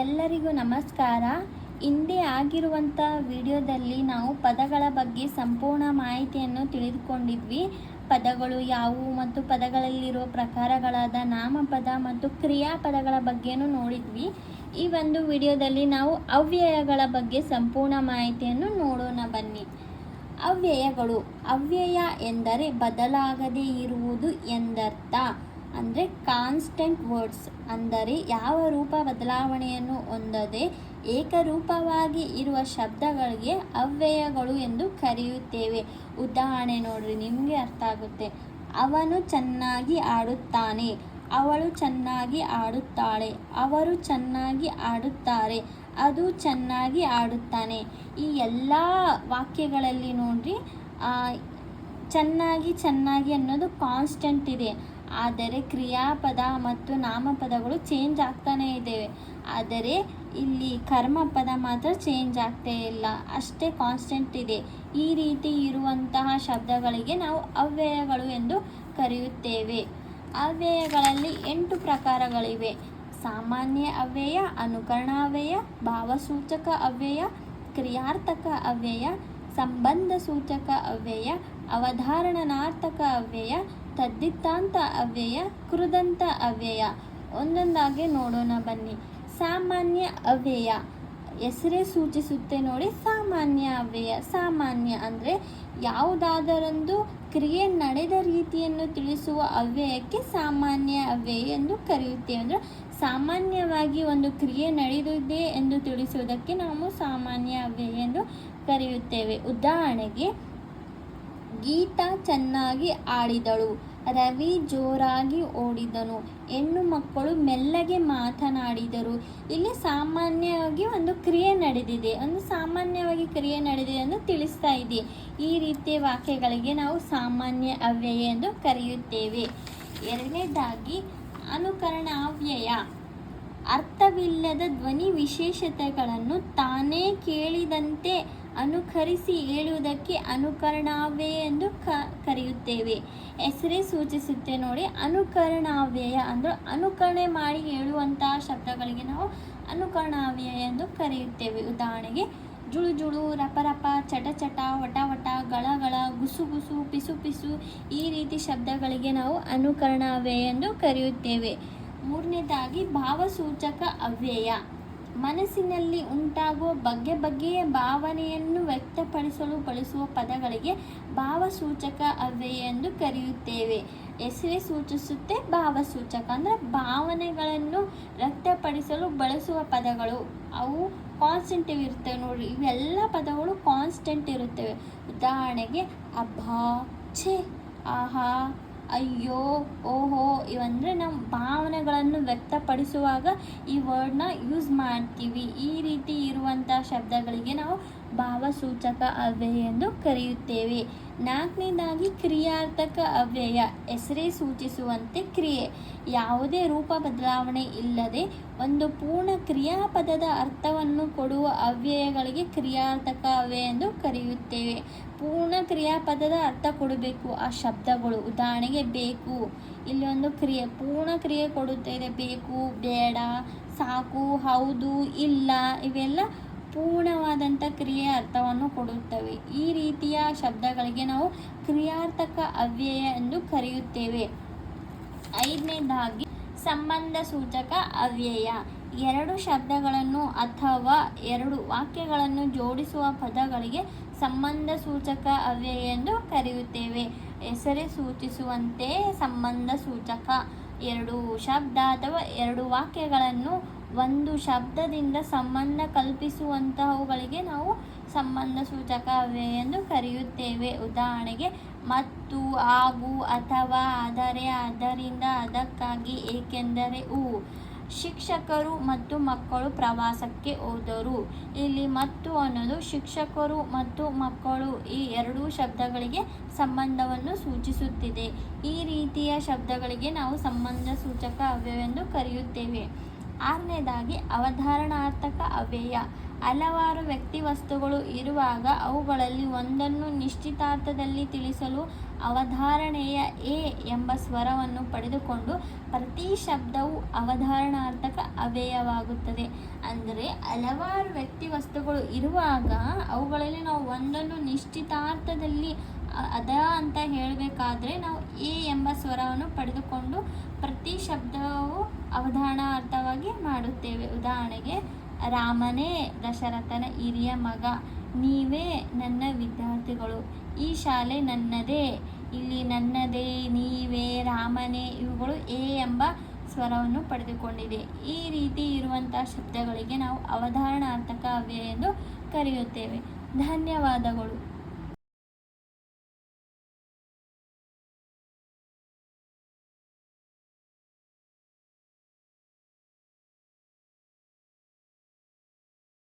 ಎಲ್ಲರಿಗೂ ನಮಸ್ಕಾರ. ಹಿಂದೆ ಆಗಿರುವಂಥ ವಿಡಿಯೋದಲ್ಲಿ ನಾವು ಪದಗಳ ಬಗ್ಗೆ ಸಂಪೂರ್ಣ ಮಾಹಿತಿಯನ್ನು ತಿಳಿದುಕೊಂಡಿದ್ವಿ. ಪದಗಳು ಯಾವುವು ಮತ್ತು ಪದಗಳಲ್ಲಿರುವ ಪ್ರಕಾರಗಳಾದ ನಾಮಪದ ಮತ್ತು ಕ್ರಿಯಾಪದಗಳ ಬಗ್ಗೆನೂ ನೋಡಿದ್ವಿ. ಈ ಒಂದು ವಿಡಿಯೋದಲ್ಲಿ ನಾವು ಅವ್ಯಯಗಳ ಬಗ್ಗೆ ಸಂಪೂರ್ಣ ಮಾಹಿತಿಯನ್ನು ನೋಡೋಣ ಬನ್ನಿ. ಅವ್ಯಯಗಳು. ಅವ್ಯಯ ಎಂದರೆ ಬದಲಾಗದೇ ಇರುವುದು ಎಂದರ್ಥ. ಅಂದರೆ ಕಾನ್ಸ್ಟೆಂಟ್ ವರ್ಡ್ಸ್ ಅಂದರೆ ಯಾವ ರೂಪ ಬದಲಾವಣೆಯನ್ನು ಹೊಂದದೆ ಏಕರೂಪವಾಗಿ ಇರುವ ಶಬ್ದಗಳಿಗೆ ಅವ್ಯಯಗಳು ಎಂದು ಕರೆಯುತ್ತೇವೆ. ಉದಾಹರಣೆ ನೋಡ್ರಿ, ನಿಮಗೆ ಅರ್ಥ ಆಗುತ್ತೆ. ಅವನು ಚೆನ್ನಾಗಿ ಆಡುತ್ತಾನೆ, ಅವಳು ಚೆನ್ನಾಗಿ ಆಡುತ್ತಾಳೆ, ಅವರು ಚೆನ್ನಾಗಿ ಆಡುತ್ತಾರೆ, ಅದು ಚೆನ್ನಾಗಿ ಆಡುತ್ತಾನೆ. ಈ ಎಲ್ಲ ವಾಕ್ಯಗಳಲ್ಲಿ ನೋಡ್ರಿ ಚೆನ್ನಾಗಿ ಚೆನ್ನಾಗಿ ಅನ್ನೋದು ಕಾನ್ಸ್ಟೆಂಟ್ ಇದೆ. ಆದರೆ ಕ್ರಿಯಾಪದ ಮತ್ತು ನಾಮಪದಗಳು ಚೇಂಜ್ ಆಗ್ತಾನೇ ಇದ್ದೇವೆ. ಆದರೆ ಇಲ್ಲಿ ಕರ್ಮಪದ ಮಾತ್ರ ಚೇಂಜ್ ಆಗ್ತಾ ಇಲ್ಲ. ಅಷ್ಟೇ ಕಾನ್ಸ್ಟೆಂಟ್ ಇದೆ. ಈ ರೀತಿ ಇರುವಂತಹ ಶಬ್ದಗಳಿಗೆ ನಾವು ಅವ್ಯಯಗಳು ಎಂದು ಕರೆಯುತ್ತೇವೆ. ಅವ್ಯಯಗಳಲ್ಲಿ ಎಂಟು ಪ್ರಕಾರಗಳಿವೆ. ಸಾಮಾನ್ಯ ಅವ್ಯಯ, ಅನುಕರಣಾವ್ಯಯ, ಭಾವಸೂಚಕ ಅವ್ಯಯ, ಕ್ರಿಯಾರ್ಥಕ ಅವ್ಯಯ ಸಂಬಂಧ ಸೂಚಕ ಅವ್ಯಯ ಅವಧಾರಣನಾರ್ಥಕ ಅವ್ಯಯ ತದ್ದಿತ್ತಾಂತ ಅವ್ಯಯ ಕೃದಂತ ಅವ್ಯಯ. ಒಂದೊಂದಾಗಿ ನೋಡೋಣ ಬನ್ನಿ. ಸಾಮಾನ್ಯ ಅವ್ಯಯ. ಹೆಸರೇ ಸೂಚಿಸುತ್ತೆ ನೋಡಿ, ಸಾಮಾನ್ಯ ಅವ್ಯಯ. ಸಾಮಾನ್ಯ ಅಂದರೆ ಯಾವುದಾದರೊಂದು ಕ್ರಿಯೆ ನಡೆದ ರೀತಿಯನ್ನು ತಿಳಿಸುವ ಅವ್ಯಯಕ್ಕೆ ಸಾಮಾನ್ಯ ಅವ್ಯಯ ಎಂದು ಕರೆಯುತ್ತೇವೆ. ಅಂದರೆ ಸಾಮಾನ್ಯವಾಗಿ ಒಂದು ಕ್ರಿಯೆ ನಡೆದಿದೆ ಎಂದು ತಿಳಿಸುವುದಕ್ಕೆ ನಾವು ಸಾಮಾನ್ಯ ಅವ್ಯಯ ಎಂದು ಕರೆಯುತ್ತೇವೆ. ಉದಾಹರಣೆಗೆ ಗೀತಾ ಚೆನ್ನಾಗಿ ಆಡಿದಳು. ರವಿ ಜೋರಾಗಿ ಓಡಿದನು. ಹೆಣ್ಣು ಮಕ್ಕಳು ಮೆಲ್ಲಗೆ ಮಾತನಾಡಿದರು. ಇಲ್ಲಿ ಸಾಮಾನ್ಯವಾಗಿ ಒಂದು ಕ್ರಿಯೆ ನಡೆದಿದೆ. ಒಂದು ಸಾಮಾನ್ಯವಾಗಿ ಕ್ರಿಯೆ ನಡೆದಿದೆ ಎಂದು ತಿಳಿಸ್ತಾ ಇದೆ. ಈ ರೀತಿಯ ವಾಕ್ಯಗಳಿಗೆ ನಾವು ಸಾಮಾನ್ಯ ಅವ್ಯಯ ಎಂದು ಕರೆಯುತ್ತೇವೆ. ಎರಡನೇದಾಗಿ, ಅನುಕರಣಾವ್ಯಯ. ಅರ್ಥವಿಲ್ಲದ ಧ್ವನಿ ವಿಶೇಷತೆಗಳನ್ನು ತಾನೇ ಕೇಳಿದಂತೆ ಅನುಕರಿಸಿ ಹೇಳುವುದಕ್ಕೆ ಅನುಕರಣಾವ್ಯಯ ಎಂದು ಕ, ಕರೆಯುತ್ತೇವೆ. ಹೆಸರೇ ಸೂಚಿಸುತ್ತೆ ನೋಡಿ, ಅನುಕರಣಾವ್ಯಯ ಅಂದರೆ ಅನುಕರಣೆ ಮಾಡಿ ಹೇಳುವಂತಹ ಶಬ್ದಗಳಿಗೆ ನಾವು ಅನುಕರಣಾವ್ಯಯ ಎಂದು ಕರೆಯುತ್ತೇವೆ. ಉದಾಹರಣೆಗೆ, ಜುಳು ಜುಳು, ರಪ ರಪ, ಚಟ ಚಟ, ವಟ ವಟ, ಗಳ ಗಳ, ಗುಸು ಗುಸು, ಪಿಸು ಪಿಸು ಈ ರೀತಿ ಶಬ್ದಗಳಿಗೆ ನಾವು ಅನುಕರಣಾವ್ಯಯ ಎಂದು ಕರೆಯುತ್ತೇವೆ. ಮೂರನೇದಾಗಿ, ಭಾವಸೂಚಕ ಅವ್ಯಯ. ಮನಸ್ಸಿನಲ್ಲಿ ಉಂಟಾಗುವ ಬಗೆ ಬಗೆಯ ಭಾವನೆಯನ್ನು ವ್ಯಕ್ತಪಡಿಸಲು ಬಳಸುವ ಪದಗಳಿಗೆ ಭಾವಸೂಚಕ ಅವ್ಯಯ ಎಂದು ಕರೆಯುತ್ತೇವೆ. ಹೆಸರೇ ಸೂಚಿಸುತ್ತೆ ಭಾವಸೂಚಕ ಅಂದರೆ ಭಾವನೆಗಳನ್ನು ವ್ಯಕ್ತಪಡಿಸಲು ಬಳಸುವ ಪದಗಳು. ಅವು ಕಾನ್ಸ್ಟೆಂಟಿವ್ ಇರುತ್ತವೆ ನೋಡಿ ಇವೆಲ್ಲ ಪದಗಳು ಕಾನ್ಸ್ಟೆಂಟ್ ಇರುತ್ತವೆ. ಉದಾಹರಣೆಗೆ ಅಭಾ, ಛೆ, ಆಹಾ ಅಯ್ಯೋ, ಓಹೋ, ಇವಂದರೆ ನಮ್ಮ ಭಾವನೆಗಳನ್ನು ವ್ಯಕ್ತಪಡಿಸುವಾಗ ಈ ವರ್ಡ್ನ ಯೂಸ್ ಮಾಡ್ತೀವಿ. ಈ ರೀತಿ ಇರುವಂಥ ಶಬ್ದಗಳಿಗೆ ನಾವು ಭಾವಸೂಚಕ ಅವ್ಯಯ ಎಂದು ಕರೆಯುತ್ತೇವೆ. ನಾಲ್ಕನೇದಾಗಿ ಕ್ರಿಯಾರ್ಥಕ ಅವ್ಯಯ, ಹೆಸರೇ ಸೂಚಿಸುವಂತೆ ಕ್ರಿಯೆ. ಯಾವುದೇ ರೂಪ ಬದಲಾವಣೆ ಇಲ್ಲದೆ ಒಂದು ಪೂರ್ಣ ಕ್ರಿಯಾಪದದ ಅರ್ಥವನ್ನು ಕೊಡುವ ಅವ್ಯಯಗಳಿಗೆ ಕ್ರಿಯಾರ್ಥಕ ಅವ್ಯಯ ಎಂದು ಕರೆಯುತ್ತೇವೆ. ಪೂರ್ಣ ಕ್ರಿಯಾಪದದ ಅರ್ಥ ಕೊಡಬೇಕು. ಆ ಶಬ್ದಗಳು, ಉದಾಹರಣೆಗೆ ಬೇಕು. ಇಲ್ಲಿ ಒಂದು ಕ್ರಿಯೆ, ಪೂರ್ಣ ಕ್ರಿಯೆ ಕೊಡುತ್ತದೆ ಬೇಕು, ಬೇಡ, ಸಾಕು, ಹೌದು, ಇಲ್ಲ, ಇವೆಲ್ಲ ಪೂರ್ಣವಾದಂಥ ಕ್ರಿಯೆ ಅರ್ಥವನ್ನು ಕೊಡುತ್ತವೆ. ಈ ರೀತಿಯ ಶಬ್ದಗಳಿಗೆ ನಾವು ಕ್ರಿಯಾರ್ಥಕ ಅವ್ಯಯ ಎಂದು ಕರೆಯುತ್ತೇವೆ. ಐದನೇದಾಗಿ, ಸಂಬಂಧ ಸೂಚಕ ಅವ್ಯಯ. ಎರಡು ಶಬ್ದಗಳನ್ನು ಅಥವಾ ಎರಡು ವಾಕ್ಯಗಳನ್ನು ಜೋಡಿಸುವ ಪದಗಳಿಗೆ ಸಂಬಂಧ ಸೂಚಕ ಅವ್ಯಯ ಎಂದು ಕರೆಯುತ್ತೇವೆ. ಹೆಸರೇ ಸೂಚಿಸುವಂತೆ ಸಂಬಂಧ ಸೂಚಕ. ಎರಡು ಶಬ್ದ ಅಥವಾ ಎರಡು ವಾಕ್ಯಗಳನ್ನು ಒಂದು ಶಬ್ದದಿಂದ ಸಂಬಂಧ ಕಲ್ಪಿಸುವಂತಹವುಗಳಿಗೆ ನಾವು ಸಂಬಂಧ ಸೂಚಕ ಅವ್ಯಯ ಎಂದು ಕರೆಯುತ್ತೇವೆ. ಉದಾಹರಣೆಗೆ, ಮತ್ತು, ಹಾಗೂ, ಅಥವಾ, ಆದರೆ, ಅದರಿಂದ, ಅದಕ್ಕಾಗಿ, ಏಕೆಂದರೆ ಊ ಶಿಕ್ಷಕರು ಮತ್ತು ಮಕ್ಕಳು ಪ್ರವಾಸಕ್ಕೆ ಹೋದರು. ಇಲ್ಲಿ ಮತ್ತು ಅನ್ನೋದು ಶಿಕ್ಷಕರು ಮತ್ತು ಮಕ್ಕಳು ಈ ಎರಡೂ ಶಬ್ದಗಳಿಗೆ ಸಂಬಂಧವನ್ನು ಸೂಚಿಸುತ್ತಿದೆ. ಈ ರೀತಿಯ ಶಬ್ದಗಳಿಗೆ ನಾವು ಸಂಬಂಧ ಸೂಚಕ ಅವ್ಯವೆಂದು ಕರೆಯುತ್ತೇವೆ. ಆರನೇದಾಗಿ, ಅವಧಾರಣಾರ್ಥಕ ಅವ್ಯಯ. ಹಲವಾರು ವ್ಯಕ್ತಿ ವಸ್ತುಗಳು ಇರುವಾಗ ಅವುಗಳಲ್ಲಿ ಒಂದನ್ನು ನಿಶ್ಚಿತಾರ್ಥದಲ್ಲಿ ತಿಳಿಸಲು ಅವಧಾರಣೆಯ ಎ ಎಂಬ ಸ್ವರವನ್ನು ಪಡೆದುಕೊಂಡು ಪ್ರತಿ ಶಬ್ದವು ಅವಧಾರಣಾರ್ಥಕ ಅವ್ಯಯವಾಗುತ್ತದೆ. ಅಂದರೆ, ಹಲವಾರು ವ್ಯಕ್ತಿ ವಸ್ತುಗಳು ಇರುವಾಗ ಅವುಗಳಲ್ಲಿ ನಾವು ಒಂದನ್ನು ನಿಶ್ಚಿತಾರ್ಥದಲ್ಲಿ ಅದ ಅಂತ ಹೇಳಬೇಕಾದ್ರೆ ನಾವು ಎ ಎಂಬ ಸ್ವರವನ್ನು ಪಡೆದುಕೊಂಡು ಪ್ರತಿ ಶಬ್ದವು ಅವಧಾರಣಾರ್ಥವಾಗಿ ಮಾಡುತ್ತೇವೆ. ಉದಾಹರಣೆಗೆ, ರಾಮನೇ ದಶರಥನ ಹಿರಿಯ ಮಗ, ನೀವೇ ನನ್ನ ವಿದ್ಯಾರ್ಥಿಗಳು, ಈ ಶಾಲೆ ನನ್ನದೇ, ಇಲ್ಲಿ ನನ್ನದೇ, ನೀವೇ, ರಾಮನೇ, ಇವುಗಳು ಎ ಎಂಬ ಸ್ವರವನ್ನು ಪಡೆದುಕೊಂಡಿದೆ. ಈ ರೀತಿ ಇರುವಂತಹ ಶಬ್ದಗಳಿಗೆ ನಾವು ಅವಧಾರಣಾರ್ಥಕ ಅವ್ಯಯ ಎಂದು ಕರೆಯುತ್ತೇವೆ. ಧನ್ಯವಾದಗಳು.